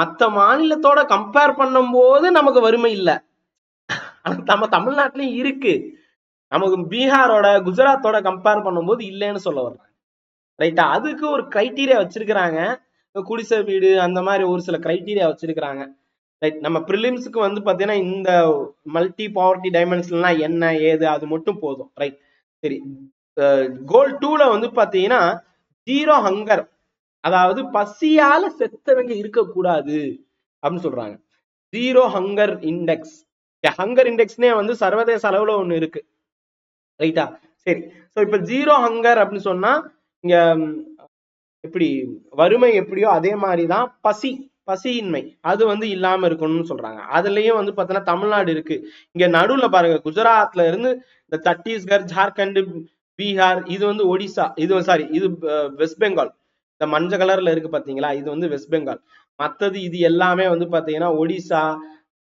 மத்த மாநிலத்தோட கம்பேர் பண்ணும்போது நமக்கு வறுமை இல்லை. நம்ம தமிழ்நாட்டிலயும் இருக்கு. நமக்கு பீகாரோட குஜராத்தோட கம்பேர் பண்ணும்போது இல்லைன்னு சொல்ல வர்றாங்க. ரைட்டா அதுக்கு ஒரு கிரைட்டீரியா வச்சிருக்கிறாங்க. குடிசை வீடு அந்த மாதிரி ஒரு சில கிரைட்டீரியா வச்சிருக்கிறாங்க. ரைட் நம்ம ப்ரிலிம்ஸுக்கு வந்து பாத்தீங்கன்னா இந்த மல்டி பவர்ட்டி டைமென்ஷன்லாம் என்ன ஏது அது மட்டும் போதும். ரைட் சரி. கோல் டூல வந்து பாத்தீங்கன்னா ஜீரோ ஹங்கர் அதாவது பசியால செத்தவங்க இருக்கக்கூடாது அப்படின்னு சொல்றாங்க. ஜீரோ ஹங்கர் இண்டெக்ஸ் ஹங்கர் இண்டெக்ஸ்னே வந்து சர்வதேச அளவுல ஒண்ணு இருக்கு. ரைட்டா சரி. சோ இப்ப ஜீரோ ஹங்கர் அப்படின்னு சொன்னா இங்க எப்படி வறுமை எப்படியோ அதே மாதிரிதான் பசி பசியின்மை. அது வந்து இல்லாம இருக்கணும்னு சொல்றாங்க. அதுலயும் வந்து பாத்தீங்கன்னா தமிழ்நாடு இருக்கு. இங்க நடுவுல பாருங்க குஜராத்ல இருந்து இந்த சத்தீஸ்கர் ஜார்க்கண்ட் பீகார் இது வந்து ஒடிசா இது சாரி இது வெஸ்ட் பெங்கால். இந்த மஞ்சள் கலர்ல இருக்கு பாத்தீங்களா? இது வந்து வெஸ்ட் பெங்கால் மத்தது இது எல்லாமே வந்து பாத்தீங்கன்னா ஒடிசா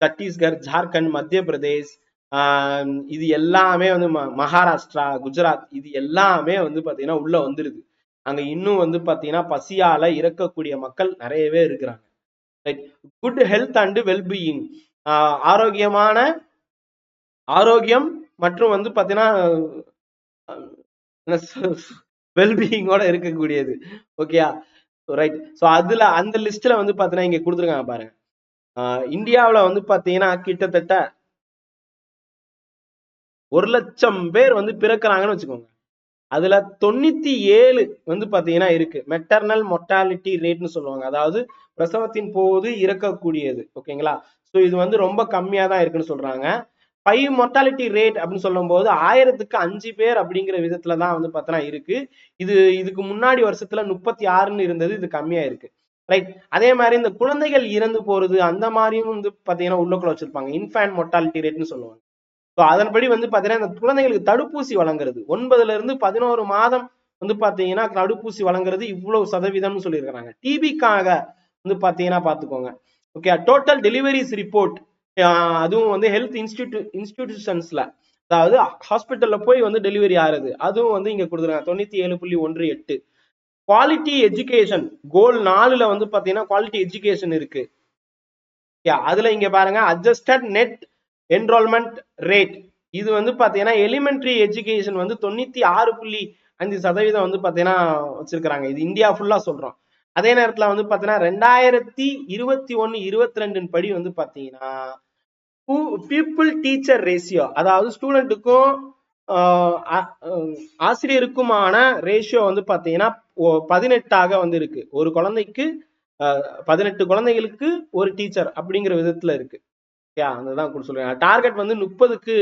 சத்தீஸ்கர் ஜார்க்கண்ட் மத்திய பிரதேஷ் ஆஹ் இது எல்லாமே வந்து ம- மகாராஷ்டிரா குஜராத் இது எல்லாமே வந்து பாத்தீங்கன்னா உள்ள வந்துருது. அங்க இன்னும் வந்து பாத்தீங்கன்னா பசியால இறக்கக்கூடிய மக்கள் நிறையவே இருக்கிறாங்க. Right good health and wellbeing ஆரோக்கியமான ஆரோக்கியம் மற்றும் வந்து பாத்தீங்கன்னா வெல்பீயிங்கோட இருக்கக்கூடியது. ஓகேயா ரைட் ஸோ அதுல அந்த லிஸ்ட்ல வந்து பாத்தீங்கன்னா இங்க கொடுத்துருக்காங்க பாருங்க. இந்தியாவில் இந்தியாவுல வந்து பாத்தீங்கன்னா கிட்டத்தட்ட ஒரு லட்சம் பேர் வந்து பிறக்குறாங்கன்னு வச்சுக்கோங்க. அதுல தொண்ணூத்தி ஏழு வந்து பாத்தீங்கன்னா இருக்கு. மெட்டர்னல் மொட்டாலிட்டி ரேட்னு சொல்லுவாங்க. அதாவது பிரசவத்தின் போது இறக்கக்கூடியது. ஓகேங்களா ஸோ இது வந்து ரொம்ப கம்மியா தான் இருக்குன்னு சொல்றாங்க. ஃபைவ் மொட்டாலிட்டி ரேட் அப்படின்னு சொல்லும்போது ஆயிரத்துக்கு அஞ்சு பேர் அப்படிங்கிற விதத்துல தான் வந்து பார்த்தோன்னா இருக்கு. இது இதுக்கு முன்னாடி வருஷத்துல முப்பத்தி ஆறுன்னு இருந்தது இது கம்மியா இருக்கு ரைட் அதே மாதிரி இந்த குழந்தைகள் இறந்து போறது அந்த மாதிரியும் வந்து பாத்தீங்கன்னா உள்ளக்குள்ள வச்சிருப்பாங்க. இன்ஃபேன்ட் மொட்டாலிட்டி ரேட்னு சொல்லுவாங்க. ஸோ அதன்படி வந்து பாத்தீங்கன்னா இந்த குழந்தைகளுக்கு தடுப்பூசி வழங்குறது. ஒன்பதுல இருந்து பதினோரு மாதம் வந்து பாத்தீங்கன்னா தடுப்பூசி வழங்குறது இவ்வளவு சதவீதம்னு சொல்லியிருக்கிறாங்க. டிபிக்காக வந்து பாத்தீங்கன்னா பாத்துக்கோங்க ஓகே டோட்டல் டெலிவரிஸ் ரிப்போர்ட் அதுவும் வந்து ஹெல்த் இன்ஸ்டிடியூ இன்ஸ்டிடியூஷன்ஸ்ல அதாவது ஹாஸ்பிட்டல்ல போய் வந்து டெலிவரி ஆறுது. அதுவும் வந்து இங்க கொடுத்துருக்காங்க. தொண்ணூத்தி ஏழு புள்ளி ஒன்று எட்டு. குவாலிட்டி எஜுகேஷன் கோல் நாலுல வந்து பாத்தீங்கன்னா குவாலிட்டி எஜுகேஷன் இருக்கு. அதுல இங்க பாருங்க. அட்ஜஸ்டட் நெட் என்ரோல்மெண்ட் ரேட் இது வந்து பாத்தீங்கன்னா எலிமெண்ட்ரி எஜுகேஷன் வந்து தொண்ணூத்தி ஆறு புள்ளி அஞ்சு சதவீதம் வந்து பாத்தீங்கன்னா வச்சிருக்கிறாங்க. இது இந்தியா ஃபுல்லா சொல்றோம். அதே நேரத்துல வந்து பாத்தீங்கன்னா ரெண்டாயிரத்தி இருபத்தி ஒன்னு இருபத்தி ரெண்டின் படி வந்து பாத்தீங்கன்னா பீப்புள் டீச்சர் ரேஷியோ அதாவது ஸ்டூடெண்ட்டுக்கும் ஆசிரியருக்குமான ரேஷியோ வந்து பார்த்தீங்கன்னா பதினெட்டாக வந்து இருக்கு. ஒரு குழந்தைக்கு பதினெட்டு குழந்தைகளுக்கு ஒரு டீச்சர் அப்படிங்கிற விதத்துல இருக்கு. யா அதுதான் கூட சொல்றேன். டார்கெட் வந்து முப்பதுக்கு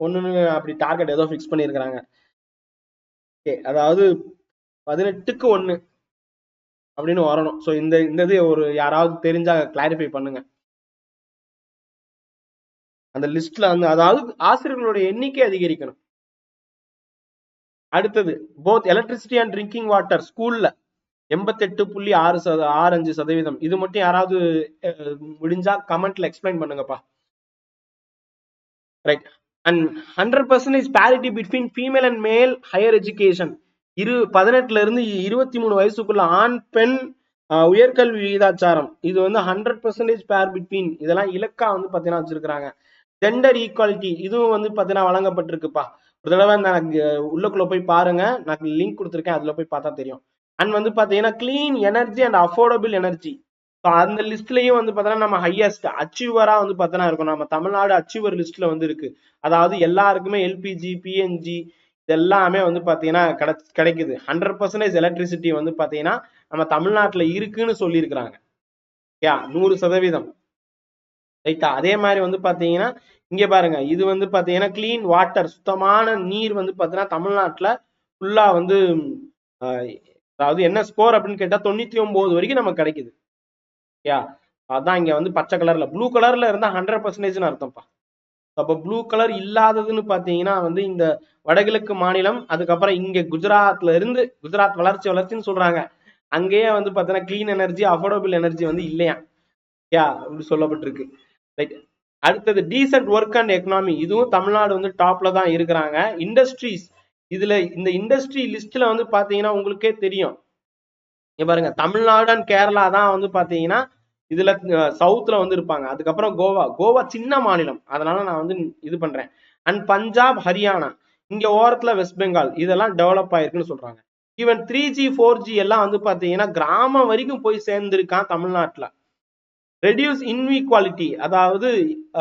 ஒன்றுன்னு அப்படி டார்கெட் ஏதோ ஃபிக்ஸ் பண்ணியிருக்கிறாங்க. ஓகே அதாவது பதினெட்டுக்கு ஒன்று அப்படின்னு வரணும். ஸோ இந்த இந்த இது ஒரு யாராவது தெரிஞ்சா கிளாரிஃபை பண்ணுங்க. அந்த லிஸ்ட்ல வந்து அதாவது ஆசிரியர்களுடைய எண்ணிக்கை அதிகரிக்கணும். அடுத்தது both electricity and drinking water ஸ்கூல்ல எண்பத்தெட்டு புள்ளி ஆறு சத ஆறு அஞ்சு சதவீதம். இது மட்டும் யாராவது முடிஞ்சா கமெண்ட்ல எக்ஸ்பிளைன் பண்ணுங்கப்பா. Right and hundred percentage parity between female and male higher education இரு பதினெட்டுல இருந்து இருபத்தி மூணு வயசுக்குள்ள ஆண் பெண் உயர்கல்வி விகிதாச்சாரம். இது வந்து ஹண்ட்ரட் பர்சன்டேஜ் பேர் பிட்வீன் இதெல்லாம் இலக்கா வந்து பாத்தீங்கன்னா வச்சிருக்கிறாங்க. ஜெண்டர் ஈக்குவாலிட்டி இதுவும் வந்து பாத்தீங்கன்னா வழங்கப்பட்டிருக்குப்பா. ஒரு தடவை நான் உள்ளக்குள்ள போய் பாருங்க. நான் லிங்க் கொடுத்துருக்கேன். அதுல போய் பார்த்தா தெரியும். அண்ட் வந்து பாத்தீங்கன்னா clean energy and affordable energy அந்த லிஸ்ட்லயும் வந்து பார்த்தோன்னா நம்ம ஹையஸ்ட் அச்சீவரா வந்து பார்த்தோன்னா இருக்கும் நம்ம தமிழ்நாடு அச்சீவர் லிஸ்ட்ல வந்து இருக்கு. அதாவது எல்லாருக்குமே எல்பிஜி பிஎன்ஜி இது எல்லாமே வந்து பார்த்தீங்கன்னா கிடை கிடைக்குது. ஹண்ட்ரட் பர்சன்டேஜ் எலக்ட்ரிசிட்டி வந்து பாத்தீங்கன்னா நம்ம தமிழ்நாட்டுல இருக்குன்னு சொல்லியிருக்கிறாங்க. யா நூறு சதவீதம். ரைட்டா? அதே மாதிரி வந்து பாத்தீங்கன்னா இங்க பாருங்க. இது வந்து பாத்தீங்கன்னா கிளீன் வாட்டர் சுத்தமான நீர் வந்து பாத்தீங்கன்னா தமிழ்நாட்டுல ஃபுல்லா வந்து அதாவது என்ன ஸ்கோர் அப்படின்னு கேட்டா தொண்ணூத்தி ஒன்பது வரைக்கும் நமக்கு கிடைக்குது. யா? அதான் இங்க வந்து பச்சை கலர்ல ப்ளூ கலர்ல இருந்தா ஹண்ட்ரட் பர்சன்டேஜ்னு அர்த்தம்ப்பா. அப்ப ப்ளூ கலர் இல்லாததுன்னு பாத்தீங்கன்னா வந்து இந்த வடகிழக்கு மாநிலம் அதுக்கப்புறம் இங்க குஜராத்ல இருந்து குஜராத் வளர்ச்சி வளர்ச்சின்னு சொல்றாங்க. அங்கேயே வந்து பாத்தீங்கன்னா கிளீன் எனர்ஜி அஃபோர்டபுள் எனர்ஜி வந்து இல்லையா? யா? அப்படி சொல்லப்பட்டிருக்கு. ரைட் அடுத்தது டீசென்ட் ஒர்க் அண்ட் எக்கனாமி இதுவும் தமிழ்நாடு வந்து டாப்ல தான் இருக்கிறாங்க. இண்டஸ்ட்ரீஸ் இதுல இந்த இண்டஸ்ட்ரி லிஸ்ட்ல வந்து பாத்தீங்கன்னா உங்களுக்கே தெரியும். இங்க பாருங்க தமிழ்நாடு அண்ட் கேரளா தான் வந்து பாத்தீங்கன்னா இதுல சவுத்துல வந்து இருப்பாங்க. அதுக்கப்புறம் கோவா. கோவா சின்ன மாநிலம். அதனால நான் வந்து இது பண்றேன். அண்ட் பஞ்சாப் ஹரியானா. இங்க ஓரத்துல வெஸ்ட் பெங்கால் இதெல்லாம் டெவலப் ஆயிருக்குன்னு சொல்றாங்க. Even three G four G எல்லாம் வந்து பாத்தீங்கன்னா கிராமம் வரைக்கும் போய் சேர்ந்திருக்கான் தமிழ்நாட்டுல. ரெடியூஸ் இன்இக்வாலிட்டி அதாவது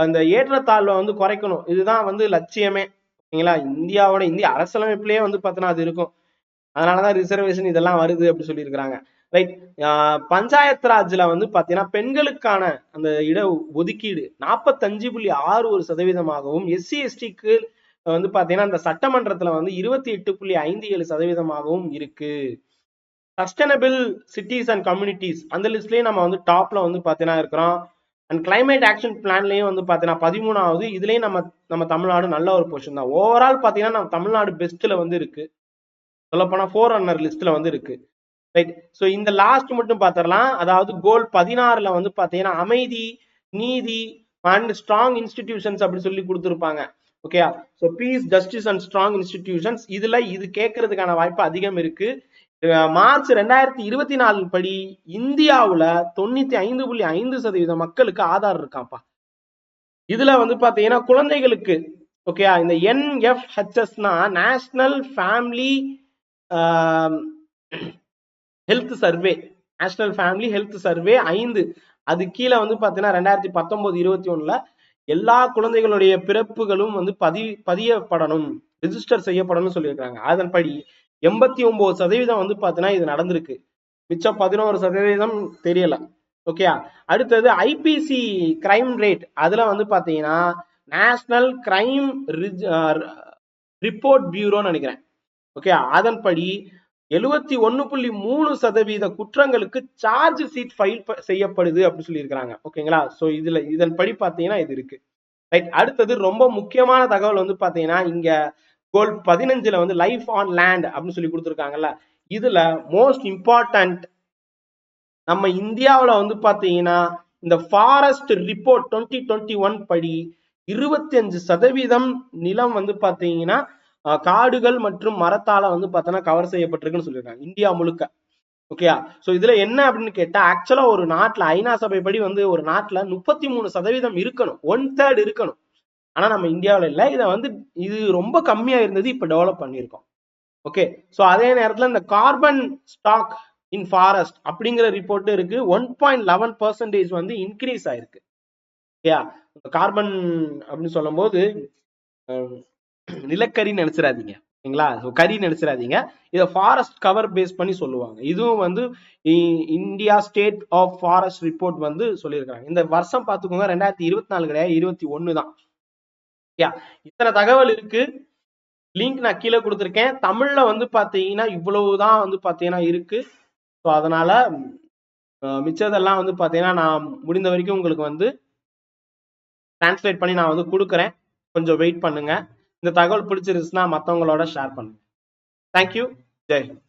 அந்த ஏற்றத்தாழ்வை வந்து குறைக்கணும். இதுதான் வந்து லட்சியமே. ஓகேங்களா? இந்தியாவோட இந்திய அரசியலமைப்பிலேயே வந்து பார்த்தோன்னா அது இருக்கும். அதனாலதான் ரிசர்வேஷன் இதெல்லாம் வருது அப்படி சொல்லியிருக்கிறாங்க. ரைட் பஞ்சாயத்து ராஜ்ல வந்து பாத்தீங்கன்னா பெண்களுக்கான அந்த இட ஒதுக்கீடு நாற்பத்தஞ்சு புள்ளி ஆறு ஒரு சதவீதமாகவும் எஸ்சி எஸ்டிக்கு வந்து பாத்தீங்கன்னா இந்த சட்டமன்றத்துல வந்து இருபத்தி எட்டு புள்ளி ஐந்து ஏழு சதவீதமாகவும் இருக்கு. சஸ்டைனபிள் சிட்டிஸ் அண்ட் கம்யூனிட்டிஸ் அந்த லிஸ்ட்லயும் நம்ம வந்து டாப்ல வந்து பார்த்தீங்கன்னா இருக்கிறோம். அண்ட் கிளைமேட் ஆக்ஷன் பிளான்லயும் வந்து பார்த்தீங்கன்னா பதிமூணாவது. இதுலயும் நம்ம நம்ம தமிழ்நாடு நல்ல ஒரு பொசிஷன் தான். ஓவரால் பார்த்தீங்கன்னா நம்ம தமிழ்நாடு பெஸ்ட்ல வந்து இருக்கு. சொல்லப்போனா ஃபோர் ரன்னர் லிஸ்ட்ல வந்து இருக்கு. ரைட் ஸோ இந்த லாஸ்ட் மட்டும் பார்த்துடலாம் அதாவது கோல் பதினாறுல வந்து பார்த்தீங்கன்னா அமைதி நீதி அண்ட் ஸ்ட்ராங் இன்ஸ்டிடியூஷன்ஸ் அப்படி சொல்லி கொடுத்துருப்பாங்க. Okay so peace justice and strong institutions இதுல இது கேட்கறதுக்கான வாய்ப்பு அதிகம் இருக்கு. மார்ச் ரெண்டாயிரத்தி இருபத்தி நாலு படி இந்தியாவுல தொண்ணூத்தி ஐந்து புள்ளி ஐந்து சதவீத மக்களுக்கு ஆதார் இருக்காப்பா. இதுல வந்து பாத்தீங்கன்னா குழந்தைகளுக்கு ஓகே இந்த என்எஃப்ஹெச்எஸ்னா national family health survey national family health survey ஐந்து. அது கீழே வந்து பாத்தீங்கன்னா ரெண்டாயிரத்தி பத்தொன்பது இருபத்தி ஒண்ணுல எல்லா குழந்தைகளுடைய பிறப்புகளும் வந்து பதி பதியப்படணும் ரிஜிஸ்டர் செய்யப்படணும்னு சொல்லியிருக்காங்க. அதன்படி எண்பத்தி ஒன்பது சதவீதம் வந்து பாத்தீங்கன்னா இது நடந்திருக்கு. மிச்சம் பதினோரு சதவீதம் தெரியல. ஓகே அடுத்தது ஐபிசி கிரைம் ரேட் அதுல வந்து பாத்தீங்கன்னா நேஷனல் கிரைம் ரிப்போர்ட் பியூரோன்னு நினைக்கிறேன். ஓகே அதன்படி எழுவத்தி ஒன்னு புள்ளி மூணு சதவீத குற்றங்களுக்கு சார்ஜ் சீட் ஃபைல் செய்யப்படுது அப்படின்னு சொல்லியிருக்கிறாங்க. ஓகேங்களா? ஸோ இதுல இதன்படி பாத்தீங்கன்னா இது இருக்கு. ரைட் அடுத்தது ரொம்ப முக்கியமான தகவல் வந்து பாத்தீங்கன்னா இங்க கோல் பதினஞ்சுல வந்து லைஃப் ஆன் லேண்ட் அப்படின்னு சொல்லி கொடுத்துருக்காங்கல்ல இதுல மோஸ்ட் இம்பார்ட்டன்ட் நம்ம இந்தியாவில் வந்து பார்த்தீங்கன்னா இந்த forest report twenty twenty one படி இருபத்தி அஞ்சு சதவீதம் நிலம் வந்து பார்த்தீங்கன்னா காடுகள் மற்றும் மரத்தால வந்து பார்த்தோன்னா கவர் செய்யப்பட்டிருக்குன்னு சொல்லியிருக்காங்க இந்தியா முழுக்க. ஓகேயா ஸோ இதுல என்ன அப்படின்னு கேட்டா ஆக்சுவலா ஒரு நாட்டில் ஐநா சபை படி வந்து ஒரு நாட்டில் முப்பத்தி மூணு சதவீதம் இருக்கணும் ஒன் தேர்ட் இருக்கணும். ஆனால் நம்ம இந்தியாவில் இல்லை. இதை வந்து இது ரொம்ப கம்மியாக இருந்தது இப்போ டெவலப் பண்ணியிருக்கோம். ஓகே ஸோ அதே நேரத்தில் இந்த கார்பன் ஸ்டாக் இன் ஃபாரஸ்ட் அப்படிங்கிற ரிப்போர்ட் இருக்கு. ஒன் பாயிண்ட் லெவன் பர்சன்டேஜ் வந்து இன்க்ரீஸ் ஆயிருக்கு. ஓகேயா கார்பன் அப்படின்னு சொல்லும்போது நிலக்கரி நிலக்கரின்னு நினைச்சிடாதீங்க. ஓகேங்களா ஸோ கறி நினைச்சிடாதீங்க. இதை ஃபாரஸ்ட் கவர் பேஸ் பண்ணி சொல்லுவாங்க. இதுவும் வந்து India state of forest report வந்து சொல்லியிருக்காங்க இந்த வருஷம் பார்த்துக்கோங்க ரெண்டாயிரத்தி இருபத்தி நாலு கிடையாது இருபத்தி ஒன்று தான் இத்தனை தகவல் இருக்கு. லிங்க் நான் கீழே கொடுத்துருக்கேன். தமிழ்ல வந்து பாத்தீங்கன்னா இவ்வளவுதான் வந்து பாத்தீங்கன்னா இருக்கு. ஸோ அதனால மிச்சதெல்லாம் வந்து பாத்தீங்கன்னா நான் முடிந்த வரைக்கும் உங்களுக்கு வந்து டிரான்ஸ்லேட் பண்ணி நான் வந்து கொடுக்குறேன். கொஞ்சம் வெயிட் பண்ணுங்க. இந்த தகவல் பிடிச்சிருச்சுன்னா மற்றவங்களோட ஷேர் பண்ணுங்க. தேங்க்யூ ஜெய் ஹிந்த்